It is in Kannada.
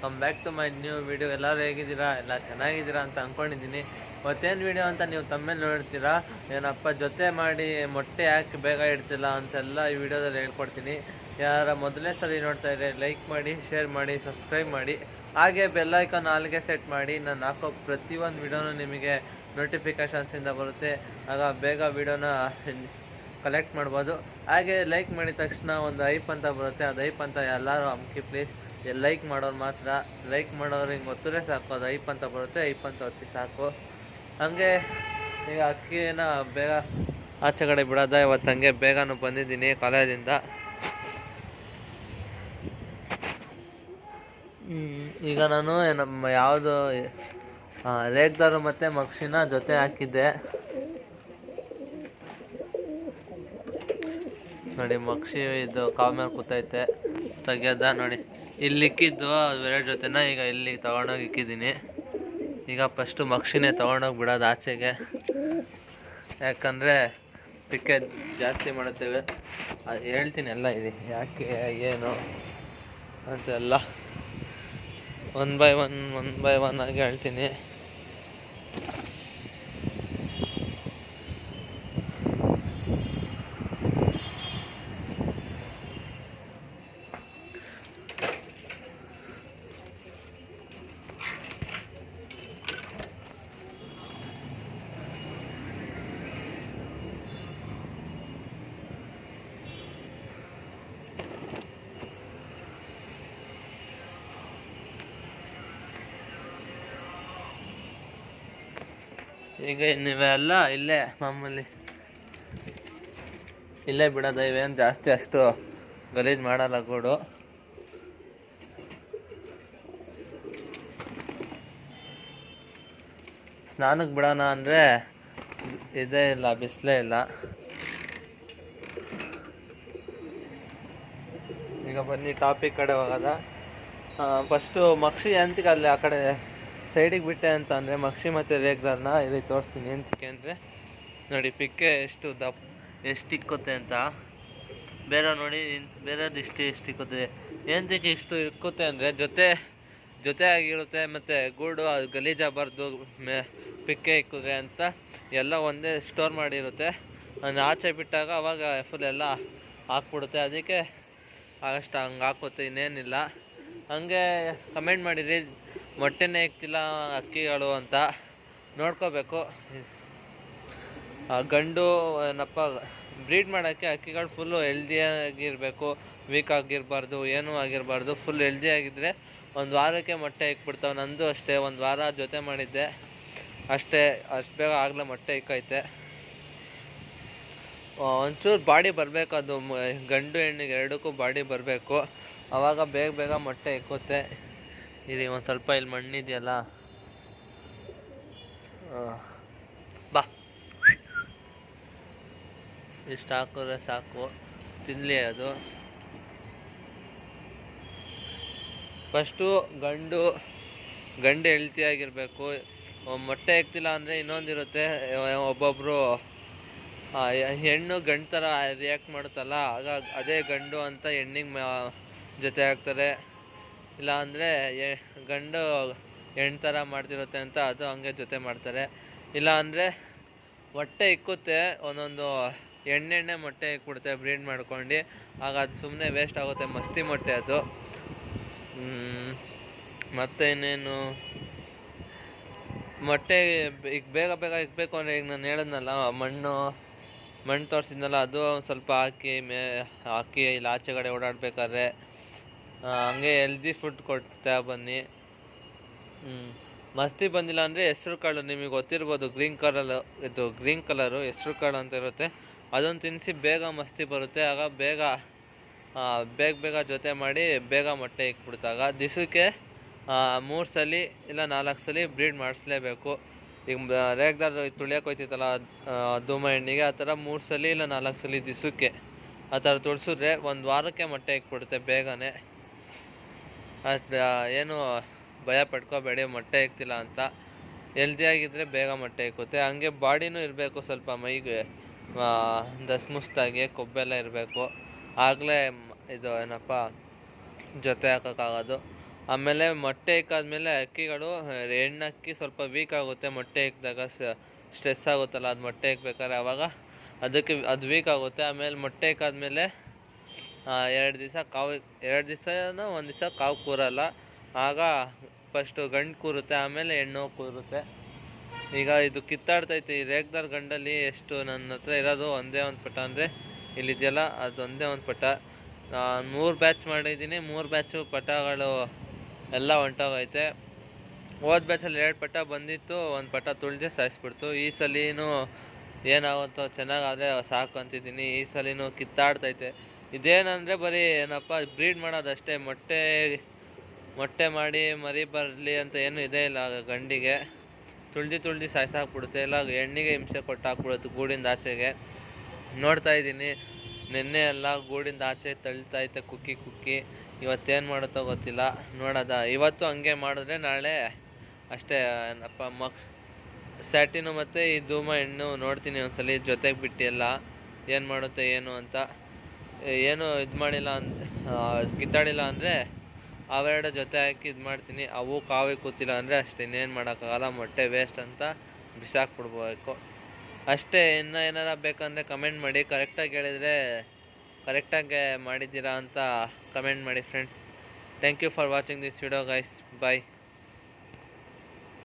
Welcome back to my new video ಎಲ್ಲರೂ ಹೇಗಿದ್ದೀರಾ? ಎಲ್ಲ ಚೆನ್ನಾಗಿದ್ದೀರಾ ಅಂತ ಅಂದ್ಕೊಂಡಿದ್ದೀನಿ ಮತ್ತೇನು ವಿಡಿಯೋ ಅಂತ ನೀವು ತಮ್ಮೇಲೆ ನೋಡ್ತೀರಾ? ಏನಪ್ಪ, ಜೊತೆ ಮಾಡಿ ಮೊಟ್ಟೆ ಯಾಕೆ ಬೇಗ ಇಡ್ತಿಲ್ಲ ಅಂತೆಲ್ಲ ಈ ವಿಡಿಯೋದಲ್ಲಿ ಹೇಳ್ಕೊಡ್ತೀನಿ. ಯಾರ ಮೊದಲನೇ ಸರಿ ನೋಡ್ತಾ ಇದ್ರೆ ಲೈಕ್ ಮಾಡಿ, ಶೇರ್ ಮಾಡಿ ಸಬ್ಸ್ಕ್ರೈಬ್ ಮಾಡಿ. ಹಾಗೆ ಬೆಲ್ಲೈಕಾನ್ ಆಲ್ಗೆ ಸೆಟ್ ಮಾಡಿ. ನಾನು ಹಾಕೋ ಪ್ರತಿಯೊಂದು ವಿಡಿಯೋನು ನಿಮಗೆ ನೋಟಿಫಿಕೇಷನ್ಸಿಂದ ಬರುತ್ತೆ. ಆಗ ಬೇಗ ವಿಡಿಯೋನ ಕಲೆಕ್ಟ್ ಮಾಡ್ಬೋದು. ಹಾಗೆ ಲೈಕ್ ಮಾಡಿದ ತಕ್ಷಣ ಒಂದು ಐಪ್ ಅಂತ ಬರುತ್ತೆ. ಅದು ಐಪ್ ಅಂತ ಎಲ್ಲರೂ ಅಮ್ಕಿ ಪ್ಲೀಸ್ ಲೈಕ್ ಮಾಡೋರು ಮಾತ್ರ. ಲೈಕ್ ಮಾಡೋರು ಹಿಂಗೆ ಒತ್ತಿದ್ರೆ ಸಾಕು. ಅದು ಐಪ್ ಅಂತ ಬರುತ್ತೆ. ಐಪ್ ಅಂತ ಒತ್ತಿ ಸಾಕು. ಹಂಗೆ ಈಗ ಅಕ್ಕಿನ ಬೇಗ ಆಚೆ ಕಡೆ ಬಿಡೋದ. ಇವತ್ತು ಹಂಗೆ ಬೇಗನೂ ಬಂದಿದ್ದೀನಿ ಕಾಲೇಜಿಂದ. ಈಗ ನಾನು ನಮ್ಮ ಯಾವುದು ರೇಗ್ದಾರು ಮತ್ತು ಮಕ್ಷಿನ ಜೊತೆ ಹಾಕಿದ್ದೆ. ನೋಡಿ ಮಕ್ಷಿ ಇದು ಕಾವ್ ಮೇಲೆ ಕೂತೈತೆ. ತೆಗ್ಯದ, ನೋಡಿ. ಇಲ್ಲಿ ಇಕ್ಕಿದ್ದು ಎರಡು ಜೊತೆನ ಈಗ ಇಲ್ಲಿ ತಗೊಂಡೋಗಿ ಇಕ್ಕಿದ್ದೀನಿ. ಈಗ ಫಸ್ಟು ಮಕ್ಷಿನೇ ತೊಗೊಂಡೋಗಿ ಬಿಡೋದು ಆಚೆಗೆ. ಯಾಕಂದರೆ ಪಿಕ್ಕೆ ಜಾಸ್ತಿ ಮಾಡುತ್ತೇವೆ ಅದು ಹೇಳ್ತೀನಿ ಎಲ್ಲ ಇದೆ ಯಾಕೆ, ಏನು ಅಂತೆಲ್ಲ. One by one one by one ಆಗಿ ಹೇಳ್ತೀನಿ. ಈಗ ನೀವೆಲ್ಲ ಇಲ್ಲೇ ಮಾಮೂಲಿ. ಇಲ್ಲೇ ಬಿಡೋದು ಇವೇನು ಜಾಸ್ತಿ ಅಷ್ಟು ಗಲೀಜು ಮಾಡಲ್ಲ ಗೂಡು. ಸ್ನಾನಕ್ಕೆ ಬಿಡೋಣ ಅಂದರೆ ಇದೇ ಇಲ್ಲ, ಬಿಸಿಲೇ ಇಲ್ಲ. ಈಗ ಬನ್ನಿ ಟಾಪಿಕ್ ಕಡೆ ಹೋಗೋದ. ಫಸ್ಟು ಮಕ್ಷಿ ಅಂತಿಗೆ ಅಲ್ಲಿ ಆ ಕಡೆ ಸೈಡಿಗೆ ಬಿಟ್ಟೆ ಅಂತ ಅಂದರೆ ಮಕ್ಷಿ ಮತ್ತು ರೇಗ್ದಾರನ್ನ ಇಲ್ಲಿ ತೋರಿಸ್ತೀನಿ. ಎಂತಕ್ಕೆ ಅಂದರೆ ನೋಡಿ, ಪಿಕ್ಕೆ ಎಷ್ಟು ದಪ್ಪ ಎಷ್ಟು ಇಕ್ಕುತ್ತೆ ಅಂತ. ಬೇರೆ ನೋಡಿ ಬೇರೆದು ಇಷ್ಟು ಎಷ್ಟು ಇಕ್ಕುತ್ತೆ ಎಂತಕ್ಕೆ ಇಷ್ಟು ಇಕ್ಕುತ್ತೆ ಅಂದರೆ ಜೊತೆ ಜೊತೆ ಆಗಿರುತ್ತೆ ಮತ್ತು ಗೂಡು, ಅದು ಗಲೀಜಾಗಬಾರ್ದು ಮೇ, ಪಿಕ್ಕೆ ಇಕ್ಕಿದ್ರೆ ಅಂತ ಎಲ್ಲ ಒಂದೇ ಸ್ಟೋರ್ ಮಾಡಿರುತ್ತೆ. ಅದನ್ನ ಆಚೆ ಬಿಟ್ಟಾಗ ಅವಾಗ ಫುಲ್ ಎಲ್ಲ ಹಾಕ್ಬಿಡುತ್ತೆ. ಅದಕ್ಕೆ ಆಗಷ್ಟು ಹಂಗೆ ಹಾಕುತ್ತೆ, ಇನ್ನೇನಿಲ್ಲ. ಹಂಗೆ ಕಮೆಂಟ್ ಮಾಡಿರಿ. ಮೊಟ್ಟೆನೇ ಇಕ್ತಿಲ್ಲ, ಅಕ್ಕಿಗಳು ಅಂತ ನೋಡ್ಕೋಬೇಕು. ಗಂಡು, ಏನಪ್ಪ, ಬ್ರೀಡ್ ಮಾಡೋಕ್ಕೆ ಅಕ್ಕಿಗಳು ಫುಲ್ಲು ಹೆಲ್ದಿಯಾಗಿರಬೇಕು ವೀಕ್ ಆಗಿರಬಾರ್ದು, ಏನೂ ಆಗಿರಬಾರ್ದು ಫುಲ್ ಹೆಲ್ದಿಯಾಗಿದ್ದರೆ ಒಂದು ವಾರಕ್ಕೆ ಮೊಟ್ಟೆ ಇಕ್ಬಿಡ್ತಾವೆ. ನಂದು ಅಷ್ಟೇ, ಒಂದು ವಾರ ಜೊತೆ ಮಾಡಿದ್ದೆ. ಅಷ್ಟೇ, ಅಷ್ಟು ಬೇಗ ಆಗಲೇ ಮೊಟ್ಟೆ ಇಕ್ಕೈತೆ. ಒಂಚೂರು ಬಾಡಿ ಬರಬೇಕು ಅದು, ಗಂಡು ಹೆಣ್ಣಿಗೆ ಎರಡಕ್ಕೂ ಬಾಡಿ ಬರಬೇಕು. ಆವಾಗ ಬೇಗ ಬೇಗ ಮೊಟ್ಟೆ ಇಕ್ಕುತ್ತೆ. ಇಲ್ಲಿ ಒಂದು ಸ್ವಲ್ಪ ಇಲ್ಲಿ ಮಣ್ಣಿದೆಯಲ್ಲ. ಬಾ. ಇಷ್ಟು ಹಾಕಿದ್ರೆ ಸಾಕು. ತಿನ್ನಲಿ ಅದು. ಫಸ್ಟು ಗಂಡು ಗಂಡು ಹೆಲ್ತಿಯಾಗಿರಬೇಕು ಮೊಟ್ಟೆ ಇಕ್ತಿಲ್ಲ ಅಂದರೆ ಇನ್ನೊಂದಿರುತ್ತೆ ಒಬ್ಬೊಬ್ಬರು ಹೆಣ್ಣು ಗಂಡು ಥರ ರಿಯಾಕ್ಟ್ ಮಾಡುತ್ತಲ್ಲ ಆಗ ಅದೇ ಗಂಡು ಅಂತ ಹೆಣ್ಣಿಗೆ ಜೊತೆ ಆಗ್ತಾರೆ ಇಲ್ಲ ಅಂದರೆ ಗಂಡು ಹೆಣ್ಣು ಥರ ಮಾಡ್ತಿರುತ್ತೆ ಅಂತ ಅದು ಹಂಗೆ ಜೊತೆ ಮಾಡ್ತಾರೆ. ಇಲ್ಲ ಹೊಟ್ಟೆ ಇಕ್ಕುತ್ತೆ, ಒಂದೊಂದು ಎಣ್ಣೆಣ್ಣೆ ಮೊಟ್ಟೆ ಇಕ್ಬಿಡುತ್ತೆ ಬ್ರೀಡ್ ಮಾಡ್ಕೊಂಡು. ಆಗ ಅದು ಸುಮ್ಮನೆ ವೇಸ್ಟ್ ಆಗುತ್ತೆ, ಮಸ್ತಿ ಮೊಟ್ಟೆ ಅದು. ಮತ್ತು ಇನ್ನೇನು? ಮೊಟ್ಟೆ ಈಗ ಬೇಗ ಬೇಗ ಇಕ್ಬೇಕು ಅಂದರೆ ಈಗ ನಾನು ಹೇಳಿದ್ನಲ್ಲ, ಮಣ್ಣು ಮಣ್ಣು ತೋರಿಸಿದ್ನಲ್ಲ, ಅದು ಒಂದು ಸ್ವಲ್ಪ ಹಾಕಿ ಮೇ, ಹಾಕಿ ಇಲ್ಲಿ ಆಚೆ ಕಡೆ ಓಡಾಡ್ಬೇಕಾದ್ರೆ. ಹಂಗೆ ಹೆಲ್ದಿ ಫುಡ್ ಕೊಡ್ತಾ ಬನ್ನಿ. ಮಸ್ತಿ ಬಂದಿಲ್ಲ ಅಂದರೆ ಹೆಸ್ರು ಕಾಳು, ನಿಮಗೆ ಗೊತ್ತಿರ್ಬೋದು ಗ್ರೀನ್ ಕಲರ್ ಇದು ಗ್ರೀನ್ ಕಲರು ಹೆಸ್ರು ಕಾಳು ಅಂತ ಇರುತ್ತೆ. ಅದನ್ನು ತಿನ್ನಿಸಿ ಬೇಗ ಮಸ್ತಿ ಬರುತ್ತೆ. ಆಗ ಬೇಗ ಬೇಗ ಬೇಗ ಜೊತೆ ಮಾಡಿ ಬೇಗ ಮೊಟ್ಟೆ ಇಕ್ಬಿಡ್ತಾಗ. ದಿವಸಕ್ಕೆ ಮೂರು ಸಲ ಇಲ್ಲ ನಾಲ್ಕು ಸಲ ಬ್ರೀಡ್ ಮಾಡಿಸ್ಲೇಬೇಕು. ಈಗ ರೇಗ್ದಾರ ತುಳಿಯಕ್ಕೆ ಹೋಯ್ತಿತ್ತಲ್ಲ ಧೂಮ ಎಣ್ಣೆಗೆ, ಆ ಥರ ಮೂರು ಸಲ ಇಲ್ಲ ನಾಲ್ಕು ಸಲ ದಿವಸಕ್ಕೆ ಆ ಥರ ತುಳಿಸಿದ್ರೆ ಒಂದು ವಾರಕ್ಕೆ ಮೊಟ್ಟೆ ಇಕ್ಬಿಡುತ್ತೆ ಬೇಗನೆ. ಏನು ಭಯ ಪಡ್ಕೋಬೇಡಿ, ಮೊಟ್ಟೆ ಇಕ್ತಿಲ್ಲ ಅಂತ. ಹೆಲ್ದಿಯಾಗಿದ್ದರೆ ಬೇಗ ಮೊಟ್ಟೆ ಇಕ್ಕುತ್ತೆ. ಹಂಗೆ ಬಾಡಿನೂ ಇರಬೇಕು ಸ್ವಲ್ಪ ಮೈಗೆ ದಸ್ಮುಸ್ತಾಗಿ ಕೊಬ್ಬೆಲ್ಲ ಇರಬೇಕು. ಆಗಲೇ ಇದು ಏನಪ್ಪ, ಜೊತೆ ಹಾಕೋಕ್ಕಾಗೋದು. ಆಮೇಲೆ ಮೊಟ್ಟೆ ಇಕ್ಕಾದ್ಮೇಲೆ ಅಕ್ಕಿಗಳು ಹೆಣ್ಣು ಅಕ್ಕಿ ಸ್ವಲ್ಪ ವೀಕ್ ಆಗುತ್ತೆ. ಮೊಟ್ಟೆ ಇಕ್ಕಿದಾಗ ಸ್ಟ್ರೆಸ್ ಆಗುತ್ತಲ್ಲ, ಅದು ಮೊಟ್ಟೆ ಇಕ್ಬೇಕಾದ್ರೆ ಆವಾಗ ಅದಕ್ಕೆ, ಅದು ವೀಕ್ ಆಗುತ್ತೆ. ಆಮೇಲೆ ಮೊಟ್ಟೆ ಇಕ್ಕಾದ್ಮೇಲೆ ಎರಡು ದಿವಸ ಕಾವು, ಎರಡು ದಿವಸನೋ ಒಂದು ದಿವಸ ಕಾವು ಕೂರಲ್ಲ. ಆಗ ಫಸ್ಟು ಗಂಡು ಕೂರುತ್ತೆ, ಆಮೇಲೆ ಹೆಣ್ಣು ಕೂರುತ್ತೆ. ಈಗ ಇದು ಕಿತ್ತಾಡ್ತೈತೆ, ಈ ರೇಗ್ದಾರ್ ಗಂಡಲ್ಲಿ ಎಷ್ಟು ನನ್ನ ಹತ್ರ ಇರೋದು ಒಂದೇ ಒಂದು ಪಟ ಅಂದರೆ ಇಲ್ಲಿದೆಯಲ್ಲ ಅದು ಒಂದೇ ಒಂದು ಪಟ ಮೂರು ಬ್ಯಾಚ್ ಮಾಡಿದ್ದೀನಿ, ಮೂರು ಬ್ಯಾಚು ಪಟಗಳು ಎಲ್ಲ ಹೊಂಟೋಗೈತೆ ಹೋದ ಬ್ಯಾಚಲ್ಲಿ ಎರಡು ಪಟ ಬಂದಿತ್ತು, ಒಂದು ಪಟ ತುಳಿದೆ ಸಾಯಿಸ್ಬಿಡ್ತು. ಈ ಸಲೀನೂ ಏನಾಗುತ್ತೋ ಚೆನ್ನಾಗಾದರೆ ಸಾಕು ಅಂತಿದ್ದೀನಿ. ಈ ಸಲಿನೂ ಕಿತ್ತಾಡ್ತೈತೆ. ಇದೇನಂದರೆ ಬರೀ ಏನಪ್ಪ ಬ್ರೀಡ್ ಮಾಡೋದಷ್ಟೇ. ಮೊಟ್ಟೆ ಮೊಟ್ಟೆ ಮಾಡಿ ಮರಿ ಬರಲಿ ಅಂತ ಏನು ಇದೇ ಇಲ್ಲ ಗಂಡಿಗೆ. ತುಳ್ದು ತುಳ್ದು ಸಾಯ್ಸಾಕ್ಬಿಡುತ್ತೆ. ಇಲ್ಲ ಹೆಣ್ಣಿಗೆ ಹಿಂಸೆ ಕೊಟ್ಟಾಕ್ಬಿಡುತ್ತೆ ಗೂಡಿಂದ ಆಚೆಗೆ. ನೋಡ್ತಾ ಇದ್ದೀನಿ. ನಿನ್ನೆ ಎಲ್ಲ ಗೂಡಿಂದ ಆಚೆ ತಳ್ತೈತೆ ಕುಕ್ಕಿ ಕುಕ್ಕಿ. ಇವತ್ತೇನು ಮಾಡುತ್ತೋ ಗೊತ್ತಿಲ್ಲ. ನೋಡೋದ? ಇವತ್ತು ಹಂಗೆ ಮಾಡಿದ್ರೆ ನಾಳೆ ಅಷ್ಟೇ, ಏನಪ್ಪ ಮಕ್ ಸ್ಯಾಟಿನು ಮತ್ತು ಈ ಧೂಮ, ಹೆಣ್ಣು ನೋಡ್ತೀನಿ ಒಂದ್ಸಲಿ. ಜೊತೆಗೆ ಬಿಟ್ಟು ಎಲ್ಲ ಏನು ಮಾಡುತ್ತೆ, ಏನು ಅಂತ. ಏನು ಇದು ಮಾಡಿಲ್ಲ ಅಂತ ಕಿತ್ತಾಡಿಲ್ಲ ಅಂದರೆ ಅವೆರಡು ಜೊತೆ ಹಾಕಿ ಇದು ಮಾಡ್ತೀನಿ. ಅವು ಕಾವಿ ಕೂತಿಲ್ಲ ಅಂದರೆ ಅಷ್ಟೇ, ಇನ್ನೇನು ಮಾಡೋಕ್ಕಾಗಲ್ಲ, ಮೊಟ್ಟೆ ವೇಸ್ಟ್ ಅಂತ ಬಿಸಾಕ್ಬಿಡ್ಬೇಕು. ಅಷ್ಟೇ, ಇನ್ನೂ ಏನಾರ ಬೇಕಂದರೆ ಕಮೆಂಟ್ ಮಾಡಿ. ಕರೆಕ್ಟಾಗಿ ಹೇಳಿದರೆ ಕರೆಕ್ಟಾಗಿ ಮಾಡಿದ್ದೀರಾ ಅಂತ ಕಮೆಂಟ್ ಮಾಡಿ friends thank you for watching this video guys bye